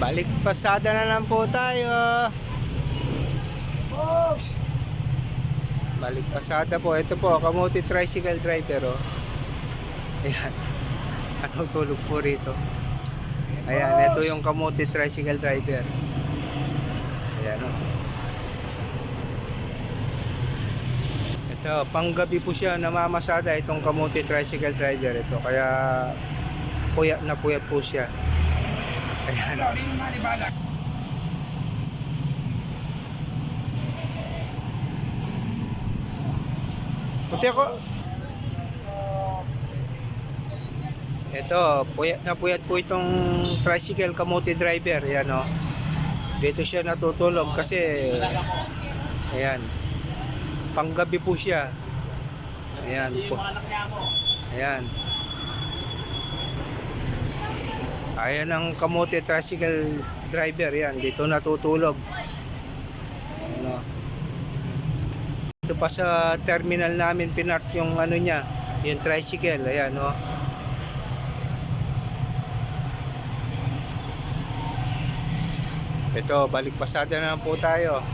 Balik pasada na lang po tayo. Balik pasada po. Ito po, kamuti tricycle driver oh. Ayan. Natutulog po rito. Ayan, ito yung kamuti tricycle driver. Ayan oh. Ito, panggabi po siya namamasada itong kamuti tricycle driver ito. Kaya puyat na puyat po siya. Ayan. Puti ako. Ito, puyat na puyat po itong tricycle kamuti driver. Ayan o. Dito siya natutulog kasi ayan. Panggabi po siya. Ayan po. Ayan. Ayan ang kamote tricycle driver yan. Dito natutulog. Ano. Ito pa sa terminal namin pinark yung ano niya, yung tricycle. Ayan, no. Ito, balik pasada na po tayo.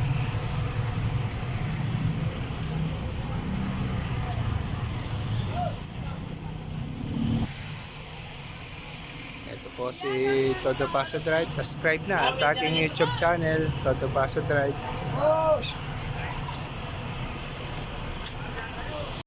Ito po si Todo Paso Drive. Subscribe na sa aking YouTube channel, Todo Paso Drive.